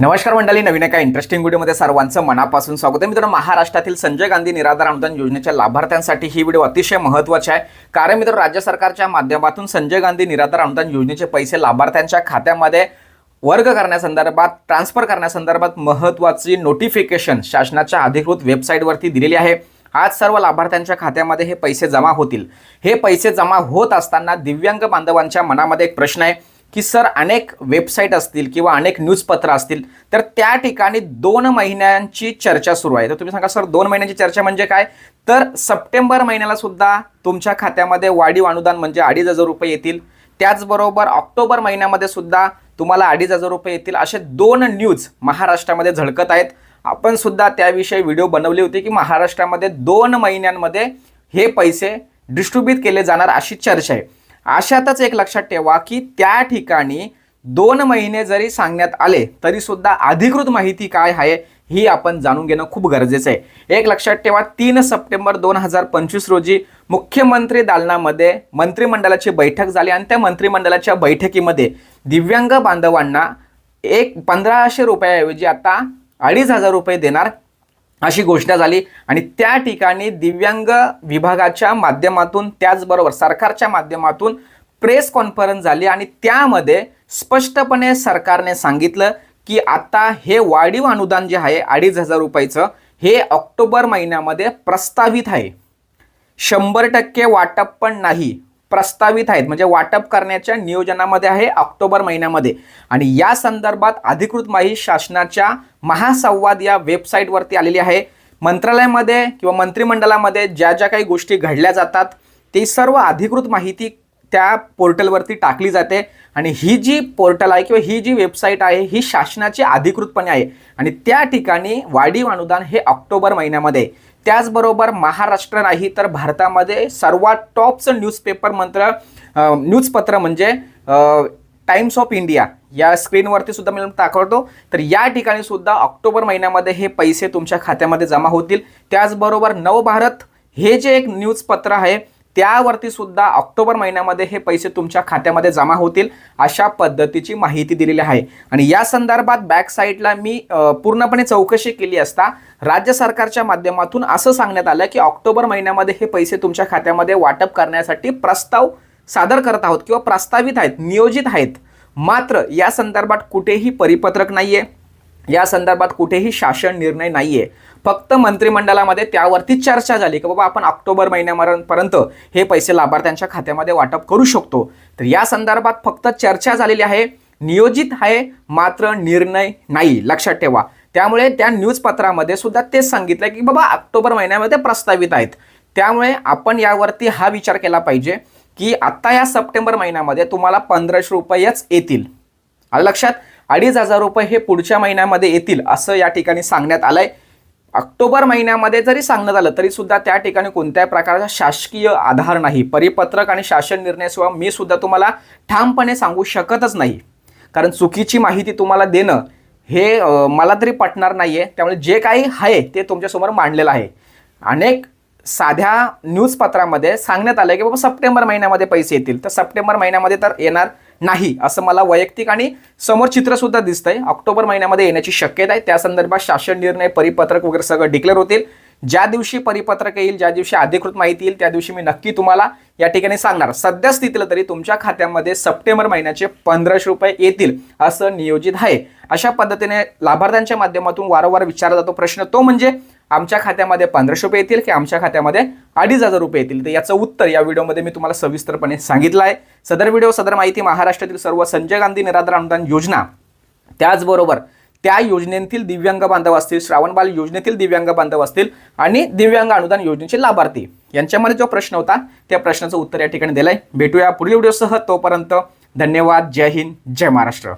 नमस्कार मंडळी नवीन एका इंटरेस्टिंग व्हिडिओमध्ये सर्वांचं मनापासून स्वागत आहे. मित्रांनो महाराष्ट्रातील संजय गांधी निराधार अनुदान योजनेच्या लाभार्थ्यांसाठी ही व्हिडिओ अतिशय महत्त्वाची आहे. कारण मित्र राज्य सरकारच्या माध्यमातून संजय गांधी निराधार अनुदान योजनेचे पैसे लाभार्थ्यांच्या खात्यामध्ये वर्ग करण्यासंदर्भात ट्रान्सफर करण्यासंदर्भात महत्त्वाची नोटिफिकेशन शासनाच्या अधिकृत वेबसाईटवरती दिलेली आहे. आज सर्व लाभार्थ्यांच्या खात्यामध्ये हे पैसे जमा होतील. हे पैसे जमा होत असताना दिव्यांग बांधवांच्या मनामध्ये एक प्रश्न आहे. की सर अनेक वेबसाईट असतील किंवा अनेक न्यूजपत्र असतील तर त्या ठिकाणी दोन महिन्यांची चर्चा सुरू आहे. तर तुम्ही सांगा सर दोन महिन्यांची चर्चा म्हणजे काय? तर सप्टेंबर महिन्याला सुद्धा तुमच्या खात्यामध्ये वाढीव अनुदान म्हणजे अडीच हजार रुपये येतील. त्याचबरोबर ऑक्टोबर महिन्यामध्ये सुद्धा तुम्हाला अडीच हजार रुपये येतील असे दोन न्यूज महाराष्ट्रामध्ये झळकत आहेत. आपण सुद्धा त्याविषयी व्हिडिओ बनवली होती की महाराष्ट्रामध्ये दोन महिन्यांमध्ये हे पैसे डिस्ट्रीब्यूट केले जाणार अशी चर्चा आहे. अशातच एक लक्षात ठेवा की त्या ठिकाणी दोन महिने जरी सांगण्यात आले तरी सुद्धा अधिकृत माहिती काय आहे ही आपण जाणून घेणं खूप गरजेचं आहे. एक लक्षात ठेवा तीन सप्टेंबर दोन हजार पंचवीस रोजी मुख्यमंत्री दालनामध्ये मंत्रिमंडळाची बैठक झाली आणि त्या मंत्रिमंडळाच्या बैठकीमध्ये दिव्यांग बांधवांना एक पंधराशे रुपयाऐवजी आता अडीच हजार रुपये देणार अशी घोषणा झाली. आणि त्या ठिकाणी दिव्यांग विभागाच्या माध्यमातून त्याचबरोबर सरकारच्या माध्यमातून प्रेस कॉन्फरन्स झाली. आणि त्यामध्ये स्पष्टपणे सरकारने सांगितलं की आता हे वाढीव अनुदान जे आहे अडीच हजार रुपयाचं हे ऑक्टोबर महिन्यामध्ये प्रस्तावित आहे. शंभर टक्के वाटप पण नाही. प्रस्तावित आहेत. म्हणजे वाटप करण्याच्या नियोजनामध्ये आहे ऑक्टोबर महिन्यामध्ये. आणि या संदर्भात अधिकृत माहिती शासनाच्या महासंवाद या वेबसाईटवरती आलेली आहे. मंत्रालयामध्ये किंवा मंत्रिमंडळामध्ये ज्या ज्या काही गोष्टी घडल्या जातात ती सर्व अधिकृत माहिती त्या पोर्टलवरती टाकली जाते. आणि ही जी पोर्टल आहे किंवा ही जी वेबसाईट आहे ही शासनाची अधिकृतपणे आहे. आणि त्या ठिकाणी वाढीव अनुदान हे ऑक्टोबर महिन्यामध्ये. त्याचबरोबर महाराष्ट्र नाही तर भारतामध्ये सर्वात टॉपचं न्यूजपेपर मंत्र न्यूजपत्र म्हणजे टाइम्स ऑफ इंडिया. या स्क्रीनवरती सुद्धा मी दाखवतो. तर या ठिकाणी सुद्धा ऑक्टोबर महिन्यामध्ये हे पैसे तुमच्या खात्यामध्ये जमा होतील. त्याचबरोबर नवभारत हे जे एक न्यूजपत्र आहे त्यावरती सुद्धा ऑक्टोबर महिन्यामध्ये हे पैसे तुमच्या खात्यामध्ये जमा होतील अशा पद्धतीची माहिती दिलेली आहे. आणि या संदर्भात बॅक साईडला मी पूर्णपणे चौकशी केली असता राज्य सरकारच्या माध्यमातून असं सांगण्यात आलं की ऑक्टोबर महिन्यामध्ये हे पैसे तुमच्या खात्यामध्ये वाटप करण्यासाठी प्रस्ताव सादर करत आहोत किंवा प्रस्तावित आहेत नियोजित आहेत. मात्र या संदर्भात कुठेही परिपत्रक नाहीये. या संदर्भात कुठेही शासन निर्णय नाहीये. फक्त मंत्रिमंडळामध्ये त्यावरती चर्चा झाली की बाबा आपण ऑक्टोबर महिन्यापर्यंत हे पैसे लाभार्थ्यांच्या खात्यामध्ये वाटप करू शकतो. तर या संदर्भात फक्त चर्चा झालेली आहे. नियोजित आहे मात्र निर्णय नाही. लक्षात ठेवा. त्यामुळे त्या न्यूजपत्रामध्ये सुद्धा तेच सांगितलं की बाबा ऑक्टोबर महिन्यामध्ये प्रस्तावित आहेत. त्यामुळे आपण यावरती हा विचार केला पाहिजे की आत्ता या सप्टेंबर महिन्यामध्ये तुम्हाला पंधराशे रुपयेच येतील. आलं लक्षात? अडीच हजार रुपये हे पुढच्या महिन्यामध्ये येतील असं या ठिकाणी सांगण्यात आलंय. ऑक्टोबर महिन्यामध्ये जरी सांगण्यात आलं तरी सुद्धा त्या ठिकाणी कोणत्याही प्रकारचा शासकीय आधार नाही. परिपत्रक आणि शासन निर्णयाशिवाय मी सुद्धा तुम्हाला ठामपणे सांगू शकतच नाही. कारण चुकीची माहिती तुम्हाला देणं हे मला तरी पटणार नाही आहे त्यामुळे जे काही आहे ते तुमच्यासमोर मांडलेलं आहे. अनेक साध्या न्यूजपत्रामध्ये सांगण्यात आलं की बाबा सप्टेंबर महिन्यामध्ये पैसे येतील. तर सप्टेंबर महिन्यामध्ये तर येणार. नाही असं मला वैयक्तिक आणि समोर चित्रसुद्धा दिसतंय. ऑक्टोबर महिन्यामध्ये येण्याची शक्यता आहे. त्या संदर्भात शासन निर्णय परिपत्रक वगैरे सगळं डिक्लेअर होतील. ज्या दिवशी परिपत्रक येईल ज्या दिवशी अधिकृत माहिती येईल त्या दिवशी मी नक्की तुम्हाला या ठिकाणी सांगणार. सध्या स्थितीला तरी तुमच्या खात्यामध्ये सप्टेंबर महिन्याचे पंधराशे रुपये येतील असं नियोजित आहे. अशा पद्धतीने लाभार्थ्यांच्या माध्यमातून वारंवार विचारला जातो प्रश्न. तो म्हणजे आमच्या खात्यामध्ये पंधराशे रुपये येतील की आमच्या खात्यामध्ये अडीच हजार रुपये येतील? तर याचं उत्तर या व्हिडिओमध्ये मी तुम्हाला सविस्तरपणे सांगितलं आहे. सदर व्हिडिओ सदर माहिती महाराष्ट्रातील सर्व संजय गांधी निराधार अनुदान योजना. त्याचबरोबर त्या योजनेतील दिव्यांग बांधव असतील श्रावणबाल योजनेतील दिव्यांग बांधव असतील आणि दिव्यांग अनुदान योजनेचे लाभार्थी. यांच्यामध्ये जो प्रश्न होता त्या प्रश्नाचं उत्तर या ठिकाणी दिलंय. भेटूया पुढील व्हिडिओसह. तोपर्यंत धन्यवाद. जय हिंद. जय महाराष्ट्र.